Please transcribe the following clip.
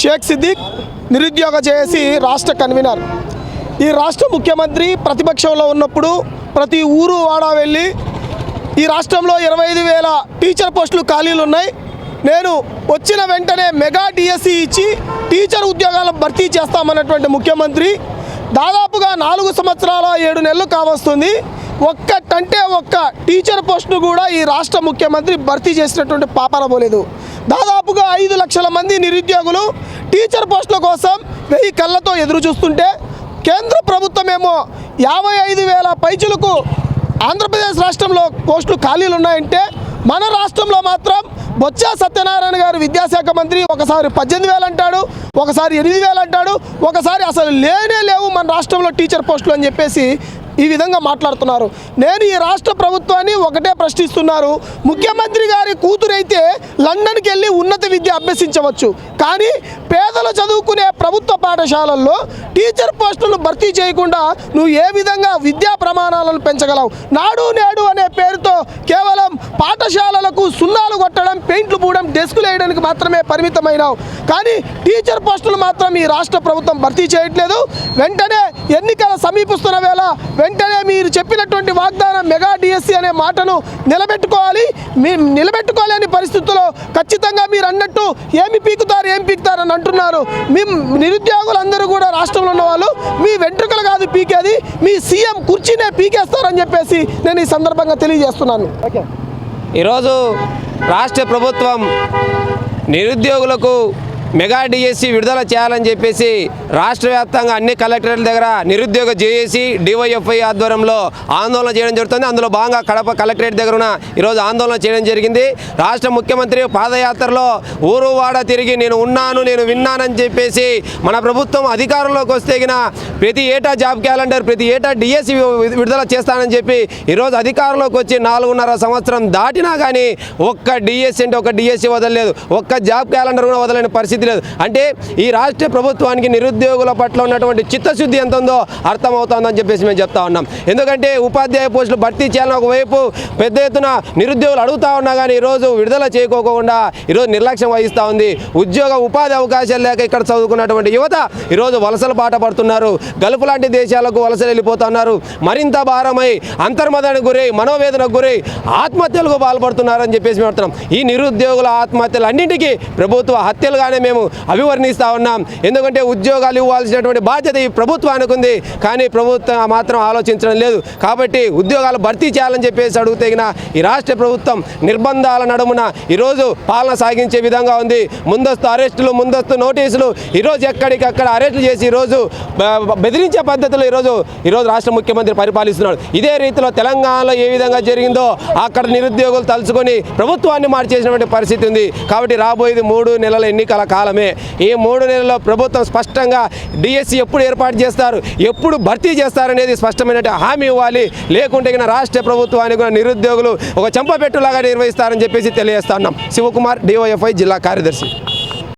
షేక్ సిద్దిక్ నిరుద్యోగ చేసి రాష్ట్ర కన్వీనర్. ఈ రాష్ట్ర ముఖ్యమంత్రి ప్రతిపక్షంలో ఉన్నప్పుడు ప్రతి ఊరు వాడ వెళ్ళి ఈ రాష్ట్రంలో ఇరవై ఐదు వేల టీచర్ పోస్టులు ఖాళీలు ఉన్నాయి. నేను వచ్చిన వెంటనే మెగా డిఎస్సి ఇచ్చి టీచర్ ఉద్యోగాలను భర్తీ చేస్తామన్నటువంటి ముఖ్యమంత్రి దాదాపుగా నాలుగు సంవత్సరాల ఏడు నెలలు కావస్తుంది. ఒక్కటంటే ఒక్క టీచర్ పోస్టును కూడా ఈ రాష్ట్ర ముఖ్యమంత్రి భర్తీ చేసినటువంటి పాపన పోలేదు. దాదాపుగా ఐదు లక్షల మంది నిరుద్యోగులు టీచర్ పోస్టుల కోసం వెయ్యి కళ్ళతో ఎదురు చూస్తుంటే కేంద్ర ప్రభుత్వమేమో యాభై ఐదు వేల పైచులకు ఆంధ్రప్రదేశ్ రాష్ట్రంలో పోస్టులు ఖాళీలు ఉన్నాయంటే మన రాష్ట్రంలో మాత్రం బొత్స సత్యనారాయణ గారు విద్యాశాఖ మంత్రి ఒకసారి పద్దెనిమిది వేలు అంటాడు ఒకసారి ఎనిమిది వేలు అంటాడు ఒకసారి అసలు లేనే లేవు మన రాష్ట్రంలో టీచర్ పోస్టులు అని చెప్పేసి ఈ విధంగా మాట్లాడుతున్నారు. నేను ఈ రాష్ట్ర ప్రభుత్వాన్ని ఒకటే ప్రశ్నిస్తున్నారు. ముఖ్యమంత్రి గారి కూతురైతే లండన్కి వెళ్ళి ఉన్నత విద్య అభ్యసించవచ్చు. కానీ పేదలు చదువుకునే ప్రభుత్వ పాఠశాలల్లో టీచర్ పోస్టులు భర్తీ చేయకుండా నువ్వు ఏ విధంగా విద్యా ప్రమాణాలను పెంచగలవు? నాడు నేడు అనే పేరుతో కేవలం పాఠశాలలకు సున్నాలు కొట్టడం పెయింట్లు పూడడం డెస్కులు వేయడానికి మాత్రమే పరిమితమైనావు. కానీ టీచర్ పోస్టులు మాత్రం ఈ రాష్ట్ర ప్రభుత్వం భర్తీ చేయట్లేదు. వెంటనే ఎన్నికల సమీపిస్తున్న వేళ వెంటనే మీరు చెప్పినటువంటి వాగ్దానం మెగా డిఎస్సి అనే మాటను నిలబెట్టుకోవాలి. మీ నిలబెట్టుకోలేని పరిస్థితుల్లో ఖచ్చితంగా మీరు అన్నట్టు ఏమి పీకుతారు ఏం పీకుతారని అంటున్నారు. మీ నిరుద్యోగులందరూ కూడా రాష్ట్రంలో ఉన్న వాళ్ళు మీ వెంట్రుకలు కాదు పీకేది మీ సీఎం కుర్చీనే పీకేస్తారని చెప్పేసి నేను ఈ సందర్భంగా తెలియజేస్తున్నాను. ఈరోజు రాష్ట్ర ప్రభుత్వం నిరుద్యోగులకు మెగా డిఎస్సి విడుదల చేయాలని చెప్పేసి రాష్ట్ర వ్యాప్తంగా అన్ని కలెక్టరేట్ల దగ్గర నిరుద్యోగ జేఏసీ డివైఎఫ్ఐ ఆధ్వర్యంలో ఆందోళన చేయడం జరుగుతుంది. అందులో భాగంగా కడప కలెక్టరేట్ దగ్గర ఉన్న ఈరోజు ఆందోళన చేయడం జరిగింది. రాష్ట్ర ముఖ్యమంత్రి పాదయాత్రలో ఊరు వాడ తిరిగి నేను ఉన్నాను నేను విన్నానని చెప్పేసి మన ప్రభుత్వం అధికారంలోకి వస్తే ప్రతి ఏటా జాబ్ క్యాలెండర్ ప్రతి ఏటా డిఎస్సి విడుదల చేస్తానని చెప్పి ఈరోజు అధికారంలోకి వచ్చి నాలుగున్నర సంవత్సరం దాటినా కానీ ఒక్క డిఎస్సి అంటే ఒక డిఎస్సి వదలలేదు. ఒక్క జాబ్ క్యాలెండర్ కూడా వదలని పరిస్థితి లేదు అంటే ఈ రాష్ట్ర ప్రభుత్వానికి నిరుద్యోగుల పట్ల ఉన్నటువంటి చిత్తశుద్ధి ఎంత ఉందో అర్థమవుతుందని చెప్పేసి మేము చెప్తా ఉన్నాం. ఎందుకంటే ఉపాధ్యాయ పోస్టులు భర్తీ చేయాలని ఒకవైపు పెద్ద ఎత్తున నిరుద్యోగులు అడుగుతా ఉన్నా కానీ ఈరోజు విడుదల చేయకోకుండా ఈరోజు నిర్లక్ష్యం వహిస్తూ ఉంది. ఉద్యోగ ఉపాధి అవకాశాలు లేక ఇక్కడ చదువుకున్నటువంటి యువత ఈరోజు వలసలు బాట పడుతున్నారు. గల్ఫ్ లాంటి దేశాలకు వలసలు వెళ్ళిపోతున్నారు మరింత భారమై అంతర్మదానికి గురై మనోవేదనకు గురై ఆత్మహత్యలకు పాల్పడుతున్నారని చెప్పేసి మేము ఈ నిరుద్యోగుల ఆత్మహత్యలు అన్నింటికీ ప్రభుత్వ హత్యలుగానే మేము అభివర్ణిస్తూ ఉన్నాం. ఎందుకంటే ఉద్యోగాలు ఇవ్వాల్సినటువంటి బాధ్యత ఈ ప్రభుత్వానికి ఉంది. కానీ ప్రభుత్వం మాత్రం ఆలోచించడం లేదు. కాబట్టి ఉద్యోగాలు భర్తీ చేయాలని చెప్పేసి అడుగుతగిన ఈ రాష్ట్ర ప్రభుత్వం నిర్బంధాల నడుమున ఈరోజు పాలన సాగించే విధంగా ఉంది. ముందస్తు అరెస్టులు ముందస్తు నోటీసులు ఈరోజు ఎక్కడికక్కడ అరెస్టులు చేసి ఈరోజు బెదిరించే పద్ధతిలో ఈరోజు ఈరోజు రాష్ట్ర ముఖ్యమంత్రి పరిపాలిస్తున్నాడు. ఇదే రీతిలో తెలంగాణలో ఏ విధంగా జరిగిందో అక్కడ నిరుద్యోగులు తలుచుకొని ప్రభుత్వాన్ని మార్చేసినటువంటి పరిస్థితి ఉంది. కాబట్టి రాబోయేది మూడు నెలల ఎన్నికల కాలం కాలమే. ఈ మూడు నెలల్లో ప్రభుత్వం స్పష్టంగా డిఎస్సి ఎప్పుడు ఏర్పాటు చేస్తారు ఎప్పుడు భర్తీ చేస్తారనేది స్పష్టమైన హామీ ఇవ్వాలి. లేకుంటే రాష్ట్ర ప్రభుత్వానికి కూడా నిరుద్యోగులు ఒక చెంపపెట్టులాగా నిర్వహిస్తారని చెప్పేసి తెలియజేస్తా ఉన్నాం. శివకుమార్ డివైఎఫ్ఐ జిల్లా కార్యదర్శి.